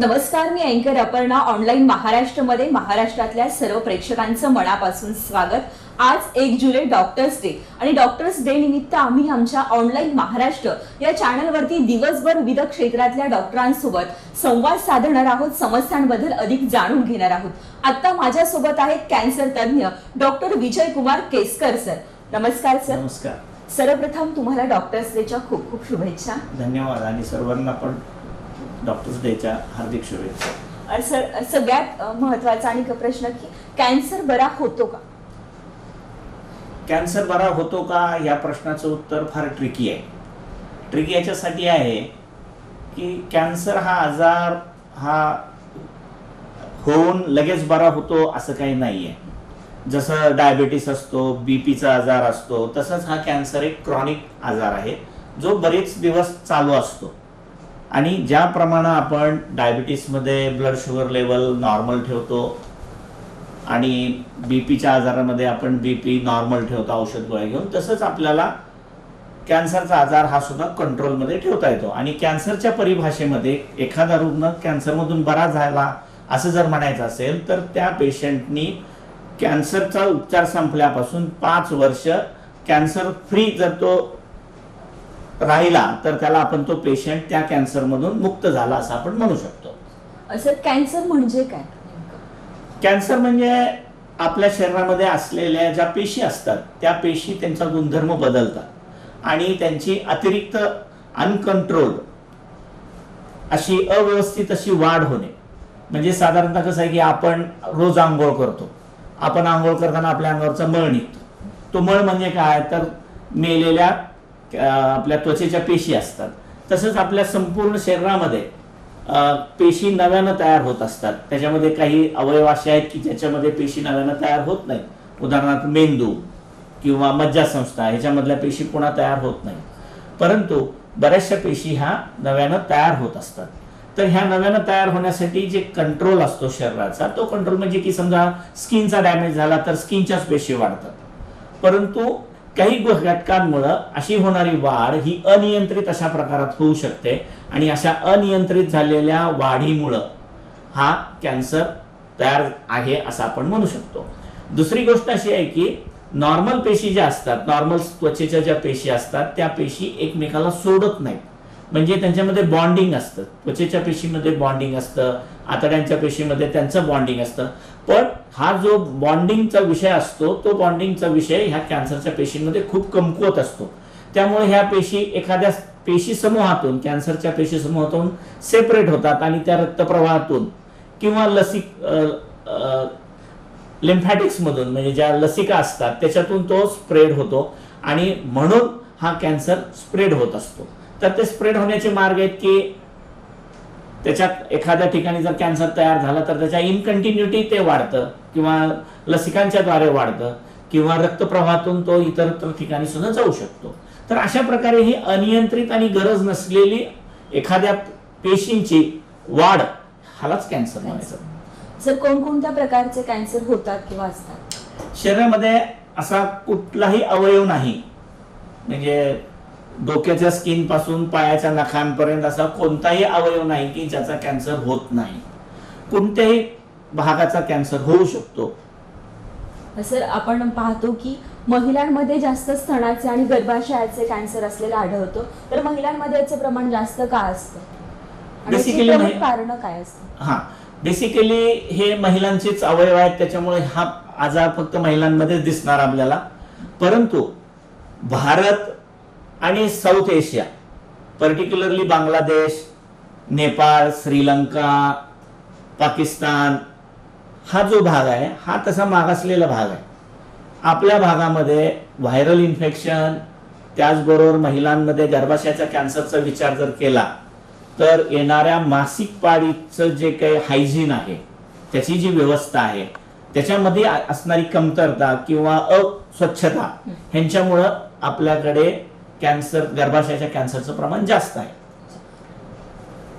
नमस्कार मी अँकर अपर्णा ऑनलाईन महाराष्ट्रमध्ये महाराष्ट्रातल्या सर्व प्रेक्षकांचं मनापासून स्वागत. आज एक जुलै डॉक्टर्स डे आणि डॉक्टर्स डे निमित्त आम्ही आमच्या ऑनलाईन महाराष्ट्र या चॅनलवरती दिवसभर विविध क्षेत्रातल्या डॉक्टरांसोबत संवाद साधणार आहोत समस्यांबद्दल अधिक जाणून घेणार आहोत. आता माझ्यासोबत आहेत कॅन्सर तज्ज्ञ डॉक्टर विजय कुमार केसकर सर नमस्कार सर नमस्कार. सर्वप्रथम तुम्हाला डॉक्टर्स डेच्या खूप खूप शुभेच्छा. धन्यवाद. आणि सर्वांना पण डॉक्टर्स डेच्या हार्दिक शुभेच्छा. सर सगळ्यात महत्त्वाचा आणि प्रश्न की कॅन्सर बरा होतो का? कॅन्सर बरा होतो का? या प्रश्नाचं उत्तर फार ट्रिकी आहे. ट्रिकी याच्यासाठी आहे की कॅन्सर हा आजार हा होऊन लगेच बरा होतो असं काही नाही आहे जसं डायबिटीस असतो बीपीचा आजार असतो तसंच हा कॅन्सर एक क्रॉनिक आजार आहे जो बरेच दिवस चालू असतो. आणि ज्याप्रमाणे आपण डायबिटीसमध्ये ब्लड शुगर लेवल नॉर्मल ठेवतो आणि बी पीच्या आजारामध्ये आपण बी पी नॉर्मल ठेवतो औषध गोळ्या घेऊन तसंच आपल्याला कॅन्सरचा आजार हा सुद्धा कंट्रोलमध्ये ठेवता येतो. आणि कॅन्सरच्या परिभाषेमध्ये एखादा रुग्ण कॅन्सरमधून बरा झाला असं जर म्हणायचं असेल तर त्या पेशंटनी कॅन्सरचा उपचार संपल्यापासून पाच वर्ष कॅन्सर फ्री जर तो राहिला तर त्याला आपण तो पेशंट त्या कॅन्सरमधून मुक्त झाला असं आपण म्हणू शकतो. सर कॅन्सर म्हणजे काय? कॅन्सर म्हणजे आपल्या शरीरामध्ये असलेल्या ज्या पेशी असतात त्या पेशी त्यांचा गुणधर्म बदलतात. आणि त्यांची अतिरिक्त अनकंट्रोल अशी अव्यवस्थित अशी वाढ होणे. म्हणजे साधारणतः कसं आहे की आपण रोज आंघोळ करतो. आपण आंघोळ करताना आपल्या अंगावरचा मळ निघतो. तो मळ म्हणजे काय? तर मेलेल्या आपल्या त्वचेच्या पेशी असतात. तसंच आपल्या संपूर्ण शरीरामध्ये पेशी नव्यानं तयार होत असतात. त्याच्यामध्ये काही अवयव असे आहेत की ज्याच्यामध्ये पेशी नव्यानं तयार होत नाहीत उदाहरणार्थ मेंदू किंवा मज्जासंस्था ह्याच्यामधल्या पेशी पुन्हा तयार होत नाही. परंतु बऱ्याचशा पेशी ह्या नव्यानं तयार होत असतात. तर ह्या नव्यानं तयार होण्यासाठी जे कंट्रोल असतो शरीराचा तो कंट्रोल म्हणजे की समजा स्किनचा डॅमेज झाला तर स्किनच्याच पेशी वाढतात. परंतु काही घटकांमुळं अशी होणारी वाढ ही अनियंत्रित अशा प्रकारात होऊ शकते आणि अशा अनियंत्रित झालेल्या वाढीमुळं हा कॅन्सर तयार आहे असं आपण म्हणू शकतो. दुसरी गोष्ट अशी आहे की नॉर्मल पेशी ज्या असतात नॉर्मल त्वचेच्या ज्या पेशी असतात त्या पेशी एकमेकाला सोडत नाहीत. म्हणजे त्यांच्यामध्ये बॉन्डिंग असतं. त्वचेच्या पेशीमध्ये बॉन्डिंग असतं आतड्यांच्या पेशीमध्ये त्यांचं बॉन्डिंग असतं. पण हा जो बॉन्डिंगचा विषय असतो तो बॉन्डिंगचा विषय ह्या कॅन्सरच्या पेशींमध्ये खूप कमकुवत असतो. त्यामुळे ह्या पेशी एखाद्या पेशी समूहातून कॅन्सरच्या पेशी समूहातून सेपरेट होतात आणि त्या रक्तप्रवाहातून किंवा लसिक लिम्फॅटिक्समधून म्हणजे ज्या लसिका असतात त्याच्यातून तो स्प्रेड होतो आणि म्हणून हा कॅन्सर स्प्रेड होत असतो. तर ते स्प्रेड होण्याचे मार्ग आहेत की त्याच्यात एखाद्या ठिकाणी जर कॅन्सर तयार झाला तर त्याच्या इनकंटिन्युटी ते वाढतं किंवा लसिकांच्या द्वारे वाढतं किंवा रक्तप्रवाहातून तो इतर ठिकाणी सुद्धा जाऊ शकतो. तर अशा प्रकारे ही अनियंत्रित आणि गरज नसलेली एखाद्या पेशींची वाढ ह्यालाच कॅन्सर म्हणायचं. सर कोणकोणत्या प्रकारचे कॅन्सर होतात किंवा असतात? शरीरामध्ये असा कुठलाही अवयव नाही. म्हणजे डोक्याच्या स्किनपासून पायाच्या नखांपर्यंत असा कोणताही अवयव नाही की ज्याचा कॅन्सर होत नाही. कोणत्याही भागाचा कॅन्सर होऊ शकतो. सर आपण पाहतो की महिलांमध्ये जास्त स्तनाचे आणि गर्भाशयाचे कॅन्सर असलेला आढळतो तर महिलांमध्ये याचं प्रमाण जास्त का असतं? महि- कारणं काय असतात? हा. बेसिकली हे महिलांचेच अवयव आहेत त्याच्यामुळे हा आजार फक्त महिलांमध्येच दिसणार आपल्याला. परंतु भारत आणि South Asia particularly Bangladesh Nepal Sri Lanka Pakistan हा जो भाग आहे हा तसा मागासलेला भाग आहे. आपल्या भागामध्ये व्हायरल इन्फेक्शन त्याचबरोबर महिलांमध्ये गर्भाशयाच्या कॅन्सरचा विचार जर केला तर येणाऱ्या मासिक पाळीचं जे काही हायजीन आहे त्याची जी व्यवस्था आहे त्याच्यामध्ये असणारी कमतरता किंवा अस्वच्छता ह्यांच्यामुळं आपल्याकडे कॅन्सर गर्भाशयाच्या कॅन्सरचं प्रमाण जास्त आहे.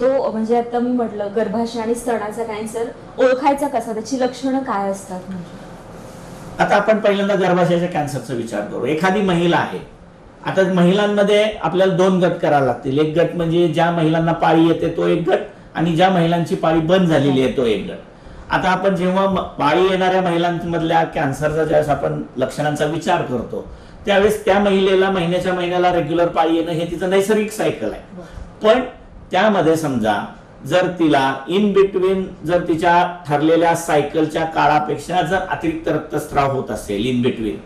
तो म्हणजे आता मी म्हटलं गर्भाशय आणि स्तनाचा कॅन्सर ओळखायचा कसा? त्याची लक्षणं काय असतात म्हणजे? आता आपण पहिल्यांदा गर्भाशयाच्या कॅन्सरचा विचार करू. एखादी महिला आहे. आता महिलांमध्ये आपल्याला दोन गट करावे लागतील. एक गट म्हणजे ज्या महिलांना पाळी येते तो एक गट आणि ज्या महिलांची पाळी बंद झालेली आहे तो एक गट. आता आपण जेव्हा पाळी येणाऱ्या महिलांमधल्या कॅन्सरचा ज्यावेळेस आपण लक्षणांचा विचार करतो त्यावेळेस त्या महिलेला महिन्याच्या महिन्याला रेग्युलर पाळी येणं हे तिचं नैसर्गिक सायकल आहे. पण त्यामध्ये समजा जर तिला इन बिटवीन जर तिच्या ठरलेल्या सायकलच्या काळापेक्षा जर अतिरिक्त रक्तस्राव होत असेल इन बिटवीन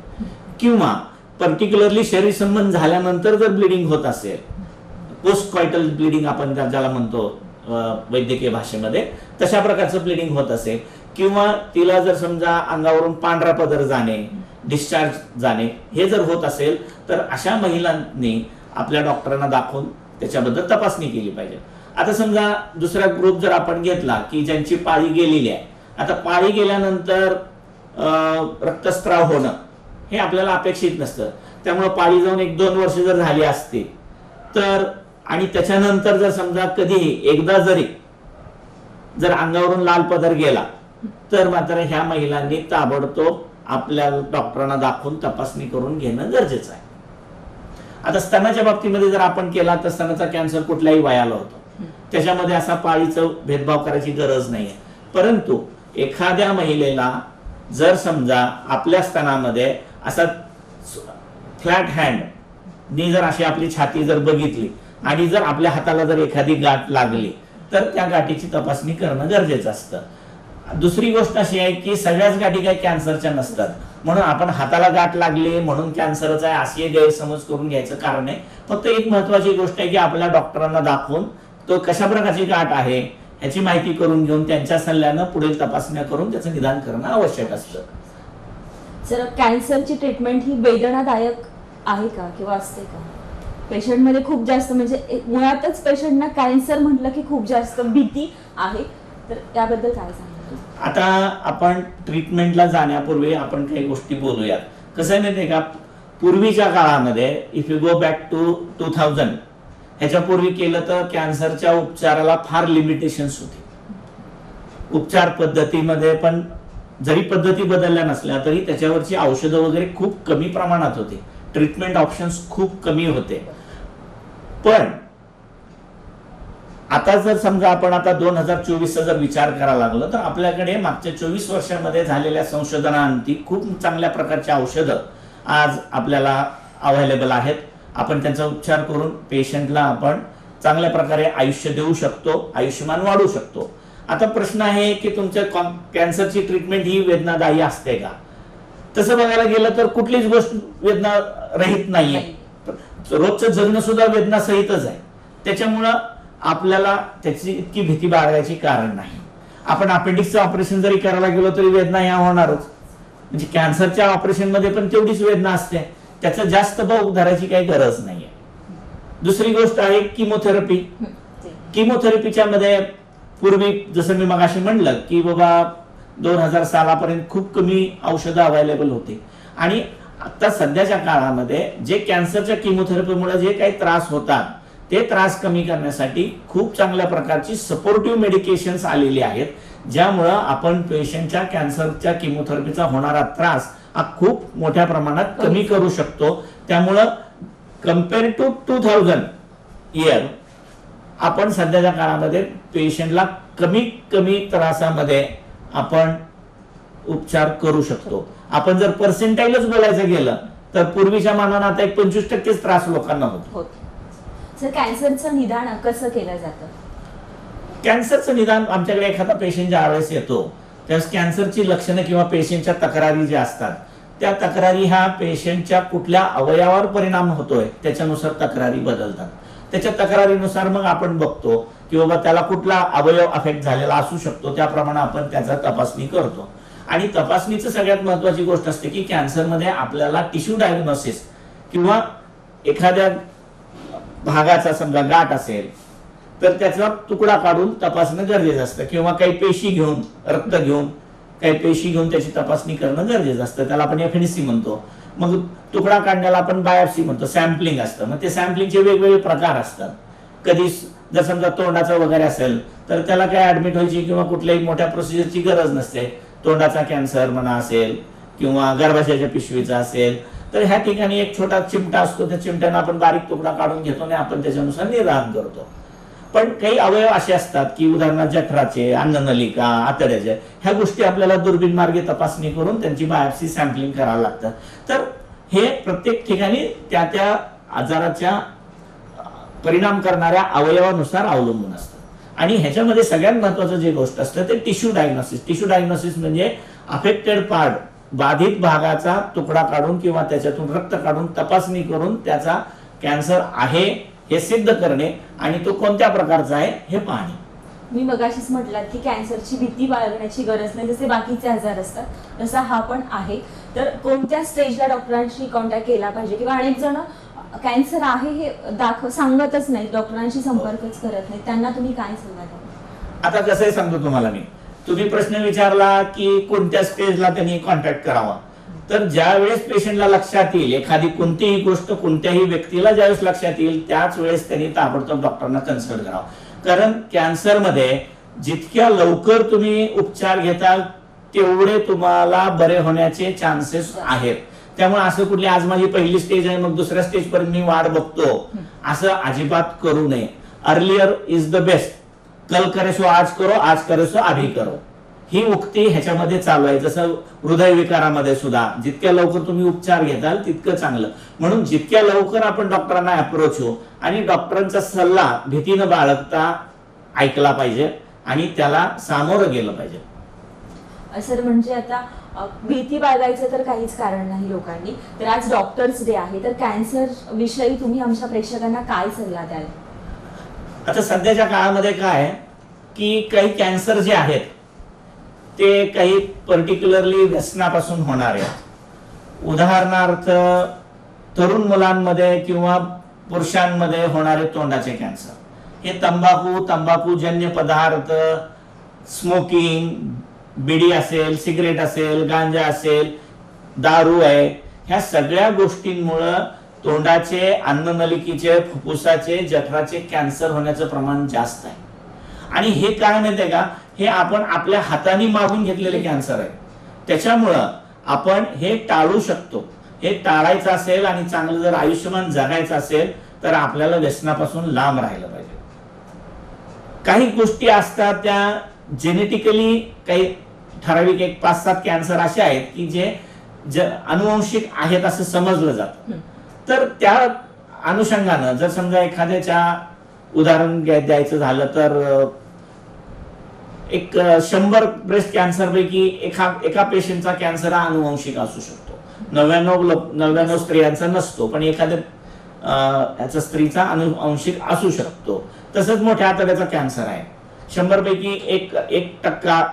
किंवा पर्टिक्युलरली शरीर संबंध झाल्यानंतर जर ब्लिडिंग होत असेल पोस्ट क्वायटल ब्लिडिंग आपण ज्याला म्हणतो वैद्यकीय भाषेमध्ये तशा प्रकारचं ब्लिडिंग होत असेल किंवा तिला जर समजा अंगावरून पांढरा पदर जाणे डिस्चार्ज जाणे हे जर होत असेल तर अशा महिलांनी आपल्या डॉक्टरांना दाखवून त्याच्याबद्दल तपासणी केली पाहिजे. आता समजा दुसरा ग्रुप जर आपण घेतला की ज्यांची पाळी गेलेली आहे आता पाळी गेल्यानंतर रक्तस्त्राव होणं हे आपल्याला अपेक्षित नसतं. त्यामुळे पाळी जाऊन एक दोन वर्ष जर झाली असती तर आणि त्याच्यानंतर जर समजा कधीही एकदा जरी जर अंगावरून लाल पदर गेला तर मात्र ह्या महिलांनी ताबडतोब आपल्या डॉक्टरांना दाखवून तपासणी करून घेणं गरजेचं आहे. आता स्तनाच्या बाबतीमध्ये जर आपण केला तर स्तनाचा कॅन्सर कुठल्याही वयाला होतो. त्याच्यामध्ये असा पाळीचा भेदभाव करायची गरज नाहीये. परंतु एखाद्या महिलेला जर समजा आपल्या स्तनामध्ये असा फ्लॅट हँड नी जर अशी आपली छाती जर बघितली आणि जर आपल्या हाताला जर एखादी गाठ लागली तर त्या गाठीची तपासणी करणं गरजेचं असतं. दुसरी गोष्ट अशी आहे की सगळ्याच गाठी काही कॅन्सरच्या नसतात. म्हणून आपण हाताला गाठ लागली म्हणून कॅन्सरच आहे असे गैरसमज करून घ्यायचं कारण आहे. फक्त एक महत्वाची गोष्ट आहे की आपल्या डॉक्टरांना दाखवून तो कशा प्रकारची गाठ आहे याची माहिती करून घेऊन त्यांच्या सल्ल्यानं पुढील तपासण्या करून त्याचं निदान करणं आवश्यक असतं. सर कॅन्सरची ट्रीटमेंट ही वेदनादायक आहे का किंवा असते का? पेशंटमध्ये खूप जास्त म्हणजे एक- मुळातच पेशंटना कॅन्सर म्हटलं की खूप जास्त भीती आहे. तर याबद्दल काय सांगतो आता आपण ट्रीटमेंटला जाण्यापूर्वी आपण काही गोष्टी बोलूयात. कसं आहे माहितीये का? पूर्वीच्या काळामध्ये if you go back to two thousand ह्याच्यापूर्वी केलं तर कॅन्सरच्या उपचाराला फार लिमिटेशन्स होती. उपचार पद्धतीमध्ये पण जरी पद्धती बदलल्या नसल्या तरी त्याच्यावरची औषधं वगैरे खूप कमी प्रमाणात होती. ट्रीटमेंट ऑप्शन्स खूप कमी होते. पण आता जर समजा आपण आता दोन हजार चोवीसचा जर विचार करायला लागलो तर आपल्याकडे मागच्या चोवीस वर्षामध्ये झालेल्या संशोधनांती खूप चांगल्या प्रकारची औषधं आज आपल्याला अवेलेबल आहेत. आपण त्यांचा उपचार करून पेशंटला आपण चांगल्या प्रकारे आयुष्य देऊ शकतो आयुष्यमान वाढवू शकतो. आता प्रश्न आहे की तुमच्या कॉन- कॅन्सरची ट्रीटमेंट ही वेदनादायी असते का? तसं बघायला गेलं तर कुठलीच गोष्ट वेदना रहित नाहीये. रोजचं जगणं सुद्धा वेदना सहितच आहे. त्याच्यामुळं आपल्याला त्याची इतकी भीती बाळगायची कारण नाही. आपण अपेंडिक्सचं ऑपरेशन जरी करायला गेलो तरी वेदना ह्या होणारच. म्हणजे कॅन्सरच्या ऑपरेशनमध्ये पण तेवढीच वेदना असते. त्याचा जास्त भाव धरायची काही गरज नाहीये. दुसरी गोष्ट आहे किमोथेरपी किमोथेरपीच्या मध्ये पूर्वी जसं मी मगाशी म्हणलं की बाबा दोन हजार सालापर्यंत खूप कमी औषधं अवेलेबल होती. आणि आता सध्याच्या काळामध्ये जे कॅन्सरच्या किमोथेरपीमुळे जे काही त्रास होतात ते त्रास कमी करण्यासाठी खूप चांगल्या प्रकारची सपोर्टिव्ह मेडिकेशन्स आलेली आहेत ज्यामुळं आपण पेशंटच्या कॅन्सरच्या किमोथेरपीचा होणारा त्रास हा खूप मोठ्या प्रमाणात कमी करू शकतो. त्यामुळं compare to two thousand year आपण सध्याच्या काळामध्ये पेशंटला कमी कमी त्रासामध्ये आपण उपचार करू शकतो. आपण जर पर्सेंटाईलच बोलायचं गेलं तर पूर्वीच्या मानानं आता एक पंचवीस टक्केच त्रास लोकांना होतो. सर कॅन्सरचं निदान कसं केलं जातं? कॅन्सरचं निदान आमच्याकडे एखादा पेशंट ज्या वेळेस येतो त्यावेळेस कॅन्सरची लक्षणं किंवा पेशंटच्या तक्रारी ज्या असतात त्या तक्रारी ह्या पेशंटच्या कुठल्या अवयवावर परिणाम होतोय त्याच्यानुसार तक्रारी बदलतात. त्याच्या तक्रारीनुसार मग आपण बघतो की बाबा त्याला कुठला अवयव अफेक्ट झालेला असू शकतो त्याप्रमाणे आपण त्याचा तपासणी करतो. आणि तपासणीचं सगळ्यात महत्वाची गोष्ट असते की कॅन्सरमध्ये आपल्याला टिश्यू डायग्नोसिस किंवा एखाद्या भागाचा समजा गाठ असेल तर त्याचा तुकडा काढून तपासणं गरजेचं असतं. किंवा काही पेशी घेऊन रक्त घेऊन काही पेशी घेऊन त्याची तपासणी करणं गरजेचं असतं. त्याला आपण एफएनसी म्हणतो. मग तुकडा काढण्याला आपण बायोप्सी म्हणतो. सॅम्पलिंग असतं. मग ते सॅम्पलिंगचे वेगवेगळे प्रकार असतात. कधी जर समजा तोंडाचं वगैरे असेल तर त्याला काय ऍडमिट व्हायची किंवा कुठल्याही मोठ्या प्रोसिजरची गरज नसते. तोंडाचा कॅन्सर म्हणा असेल किंवा गर्भाशयाच्या पिशवीचा असेल तर ह्या ठिकाणी एक छोटा चिमटा असतो. त्या चिमट्यानं आपण बारीक तुकडा काढून घेतो आणि आपण त्याच्यानुसार निर्धारण करतो. पण काही अवयव असे असतात की उदाहरणार्थ जठराचे अन्ननलिका आतड्याचे ह्या गोष्टी आपल्याला दुर्बीण मार्गे तपासणी करून त्यांची बायोप्सी सॅम्पलिंग करावं लागतं. तर हे प्रत्येक ठिकाणी त्या त्या आजाराच्या परिणाम करणाऱ्या अवयवानुसार अवलंबून असतं. आणि ह्याच्यामध्ये सगळ्यात महत्वाचं जे गोष्ट असतं ते टिश्यू डायग्नोसिस. टिश्यू डायग्नोसिस म्हणजे अफेक्टेड पार्ट बाधित भागाचा तुकडा काढून किंवा त्याच्यातून रक्त काढून तपासणी करून त्याचा कॅन्सर आहे हे सिद्ध करणे आणि तो कोणत्या प्रकारचा आहे हे पाहणे. मी मगाशीच म्हटलात की कॅन्सरची भीती बाळगण्याची गरज नाही जसे बाकीचे आजार असतात तसा हा पण आहे. तर कोणत्या स्टेजला डॉक्टरांशी कॉन्टॅक्ट केला पाहिजे? किंवा अनेक जण कॅन्सर आहे हे दाखव सांगतच नाही डॉक्टरांशी संपर्कच करत नाही त्यांना तुम्ही काय द्याल? आता कसंही सांगतो तुम्हाला मी. तुम्ही प्रश्न विचारला की कोणत्या स्टेजला त्यांनी कॉन्टॅक्ट करावा? तर ज्या वेळेस पेशंटला लक्षात येईल एखादी कोणतीही गोष्ट कोणत्याही व्यक्तीला ज्यावेळेस लक्षात येईल त्याच वेळेस त्यांनी ताबडतोब डॉक्टरांना कन्सल्ट करावं. कारण कॅन्सरमध्ये जितक्या लवकर तुम्ही उपचार घेताल तेवढे तुम्हाला बरे होण्याचे चान्सेस आहेत. त्यामुळे असं कुठली आज माझी पहिली स्टेज आहे मग दुसऱ्या स्टेज पर्यंत मी वाढ बघतो. असं अजिबात करू नये. अर्लियर इज द बेस्ट कल करे सो आज करो आज करे सो करो. ही उक्ती ह्याच्यामध्ये चालू आहे. जसं हृदयविकारामध्ये सुद्धा जितक्या लवकर तुम्ही उपचार घेताल तितकं चांगलं. म्हणून जितक्या लवकर आपण डॉक्टरांना अप्रोच हो आणि डॉक्टरांचा सल्ला भीतीनं बाळगता ऐकला पाहिजे आणि त्याला सामोरं गेलं पाहिजे. सर म्हणजे आता भीती बाळगायचं तर काहीच कारण नाही लोकांनी. तर आज डॉक्टर्स डे आहे. तर कॅन्सर विषयी तुम्ही आमच्या प्रेक्षकांना काय सल्ला द्याल? आता सध्याच्या काळामध्ये काय की काही कॅन्सर जे आहेत ते काही पर्टिक्युलरली व्यसनापासून होणारे आहेत. उदाहरणार्थ तरुण मुलांमध्ये किंवा पुरुषांमध्ये होणारे तोंडाचे कॅन्सर. हे तंबाखू तंबाखूजन्य पदार्थ स्मोकिंग बिडी असेल सिगरेट असेल गांजा असेल दारू आहे ह्या सगळ्या गोष्टींमुळं तोंडाचे अन्ननलिकेचे फुफ्फुसाचे जठराचे कॅन्सर होण्याचं प्रमाण जास्त आहे. आणि हे काय माहितीये का? हे आपण आपल्या हाताने मागून घेतलेले कॅन्सर आहे. त्याच्यामुळं आपण हे टाळू शकतो. हे टाळायचं असेल आणि चांगलं जर आयुष्यमान जगायचं असेल तर आपल्याला व्यसनापासून लांब राहिलं पाहिजे. काही गोष्टी असतात त्या जेनेटिकली काही ठराविक एक पाच सात कॅन्सर असे आहेत की जे अनुवंशिक आहेत असं समजलं जातं. तर त्या अनुषंगानं जर समजा एखाद्याच्या उदाहरण द्यायचं झालं तर एक शंभर ब्रेस्ट कॅन्सर पैकी एका एका पेशंटचा कॅन्सर हा अनुवंशिक असू शकतो. नव्याण्णव लोक नव्याण्णव स्त्रियांचा नसतो पण एखाद्या ह्याचा स्त्रीचा अनुवंशिक असू शकतो. तसंच मोठ्या आतड्याचा कॅन्सर आहे. शंभर पैकी एक एक टक्का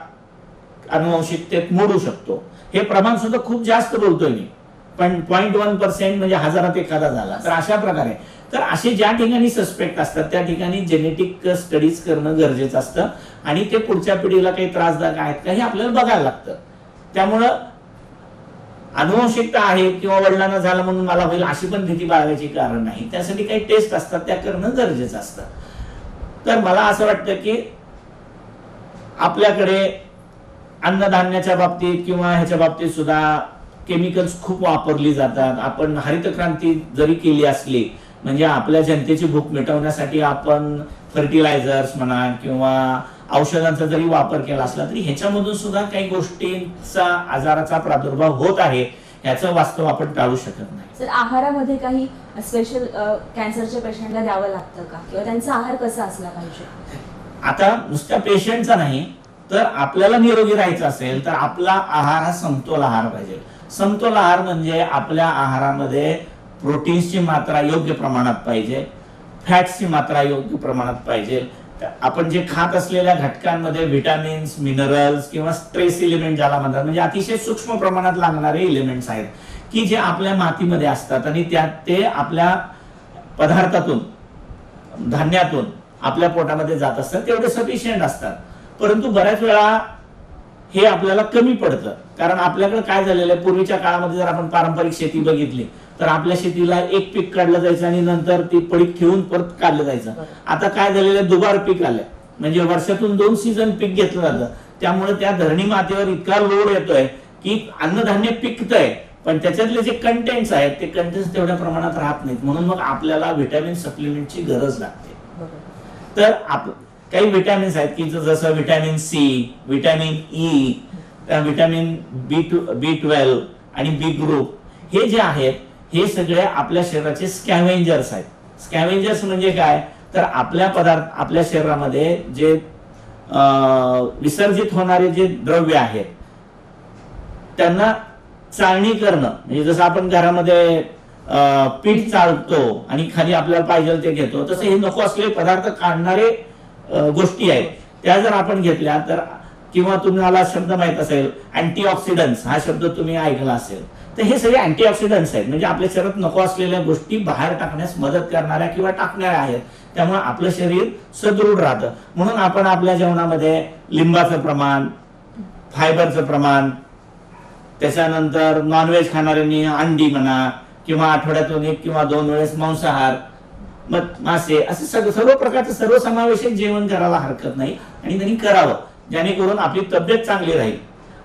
अनुवंशिकतेत मोडू शकतो. हे प्रमाण सुद्धा खूप जास्त बोलतोय मी. पण पॉईंट वन पर्सेंट म्हणजे हजारात एखादा झाला. तर अशा प्रकारे. तर असे ज्या ठिकाणी सस्पेक्ट असतात त्या ठिकाणी जेनेटिक स्टडीज करणं गरजेचं असतं. आणि ते पुढच्या पिढीला काही त्रासदायक आहेत का हे आपल्याला बघायला लागतं. त्यामुळं अनुवंशिकता आहे किंवा वडिलांना झालं म्हणून मला होईल अशी पण भीती बाळगायची कारण नाही. त्यासाठी काही टेस्ट असतात त्या करणं गरजेचं असतं. तर मला असं वाटतं की आपल्याकडे अन्नधान्याच्या बाबतीत किंवा ह्याच्या बाबतीत सुद्धा केमिकल्स खूप वापरली जातात. आपण हरित क्रांती जरी केली असली म्हणजे आपल्या जनतेची भूक मिटवण्यासाठी आपण फर्टिलायझर्स म्हणा किंवा औषधांचा जरी वापर केला असला तरी ह्याच्यामधून सुद्धा काही गोष्टींचा आजाराचा प्रादुर्भाव होत आहे याचं वास्तव आपण टाळू शकत नाही. सर आहारामध्ये काही स्पेशल कॅन्सरच्या पेशंटला द्यावं लागतं का? किंवा त्यांचा आहार कसा असला पाहिजे? आता नुसत्या पेशंटचा नाही तर आपल्याला निरोगी राहायचं असेल तर आपला आहार हा समतोल आहार पाहिजे. समतोल आहार म्हणजे आपल्या आहारामध्ये प्रोटीन्सची मात्रा योग्य प्रमाणात पाहिजे फॅट्सची मात्रा योग्य प्रमाणात पाहिजे. आपण जे खात असलेल्या घटकांमध्ये व्हिटॅमिन्स मिनरल्स किंवा स्ट्रेस इलिमेंट ज्याला म्हणतात म्हणजे अतिशय सूक्ष्म प्रमाणात लागणारे इलिमेंट्स आहेत की जे आपल्या मातीमध्ये असतात आणि त्यात ते आपल्या पदार्थातून धान्यातून आपल्या पोटामध्ये जात असतात तेवढे सफिशियंट असतात. परंतु बऱ्याच वेळा हे आपल्याला कमी पडतं. कारण आपल्याकडे काय झालेलं आहे? पूर्वीच्या काळामध्ये जर आपण पारंपरिक शेती बघितली तर आपल्या शेतीला एक पीक काढलं जायचं आणि नंतर ती पडीक ठेवून परत काढलं जायचं. आता काय झालेलं आहे? दुबार पीक आलंय. म्हणजे वर्षातून दोन सीझन पीक घेतलं जातं. त्यामुळे त्या धरणी मातेवर इतका लोड येतोय की अन्नधान्य पिकतंय. पण त्याच्यातले जे कंटेंट्स आहेत ते कंटेंट्स तेवढ्या प्रमाणात राहत नाहीत. म्हणून मग आपल्याला व्हिटॅमिन सप्लिमेंटची गरज लागते. तर आप काही विटॅमिन्स आहेत की जसं vitamin C vitamin E vitamin B two B twelve आणि बी ग्रुप हे जे आहेत हे सगळे आपल्या शरीराचे स्कॅव्हेंजर्स आहेत. स्कॅव्हेंजर्स म्हणजे काय? तर आपल्या पदार्थ आपल्या शरीरामध्ये जे विसर्जित होणारे जे द्रव्य आहेत त्यांना चाळणी करणं. म्हणजे जसं आपण घरामध्ये पीठ चाळतो आणि खाली आपल्याला पाहिजे ते घेतो तसं हे नको असलेले पदार्थ काढणारे गोष्टी आहेत. त्या जर आपण घेतल्या तर किंवा तुम्हाला शब्द माहीत असेल अँटीऑक्सिडंट्स हा शब्द तुम्ही ऐकला असेल. तर हे सगळे अँटीऑक्सिडंट्स आहेत. म्हणजे आपल्या शरीरात नको असलेल्या गोष्टी बाहेर टाकण्यास मदत करणाऱ्या किंवा टाकणाऱ्या आहेत. त्यामुळे आपलं शरीर सदृढ राहतं. म्हणून आपण आपल्या जेवणामध्ये लिंबाचं प्रमाण फायबरचं प्रमाण त्याच्यानंतर नॉनव्हेज खाणाऱ्यांनी अंडी म्हणा किंवा आठवड्यातून एक किंवा दोन वेळेस मांसाहार मासे असं सगळं सर्व प्रकारचं सर्वसमावेशक जेवण करायला हरकत नाही. आणि त्यांनी करावं. जेणेकरून आपली तब्येत चांगली राहील.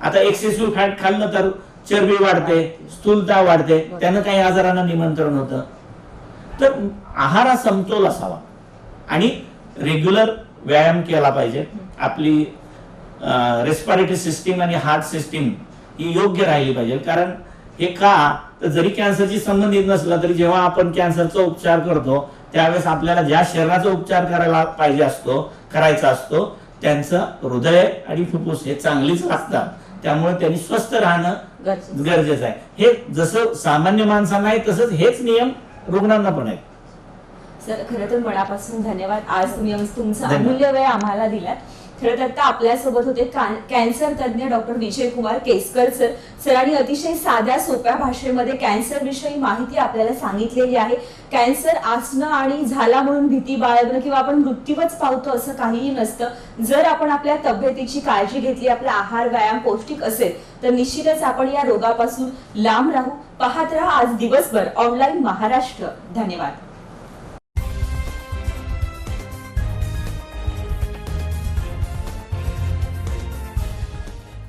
आता एक्सेसिव्ह फॅट खाल्लं तर चरबी वाढते स्थूलता वाढते. त्यानं काही आजारांना निमंत्रण होतं. तर आहार हा समतोल असावा. आणि रेग्युलर व्यायाम केला पाहिजे. आपली रेस्पिरेटरी सिस्टीम आणि हार्ट सिस्टीम ही योग्य राहिली पाहिजे. कारण हे का? तर जरी कॅन्सरशी संबंधित नसला तरी जेव्हा आपण कॅन्सरचा उपचार करतो त्यावेळेस आपल्याला ज्या शरीराचा उपचार करायला पाहिजे असतो करायचा असतो त्यांचं हृदय आणि फुफ्फुस हे चांगलीच असतात त्यामुळे त्यांनी स्वस्थ राहणं गरजेचं. आहे. हे जसं सामान्य माणसांना आहे तसंच हेच नियम रुग्णांना पण आहेत. सर खरं तर मनापासून धन्यवाद. आज तुम्ही तुमचा. अमूल्य वेळ आम्हाला दिलात. खरं तर आता आपल्यासोबत होते कॅन्सर तज्ज्ञ डॉक्टर विजय कुमार केसकर सर. सरांनी अतिशय साध्या सोप्या भाषेमध्ये कॅन्सर विषयी माहिती आपल्याला सांगितलेली आहे. कॅन्सर असणं आणि झाला म्हणून भीती बाळगणं किंवा आपण मृत्यूच पावतो असं काहीही नसतं. जर आपण आपल्या तब्येतीची काळजी घेतली आपला आहार व्यायाम पौष्टिक असेल तर निश्चितच आपण या रोगापासून लांब राहू. पाहत राहा आज दिवसभर ऑनलाईन महाराष्ट्र. धन्यवाद.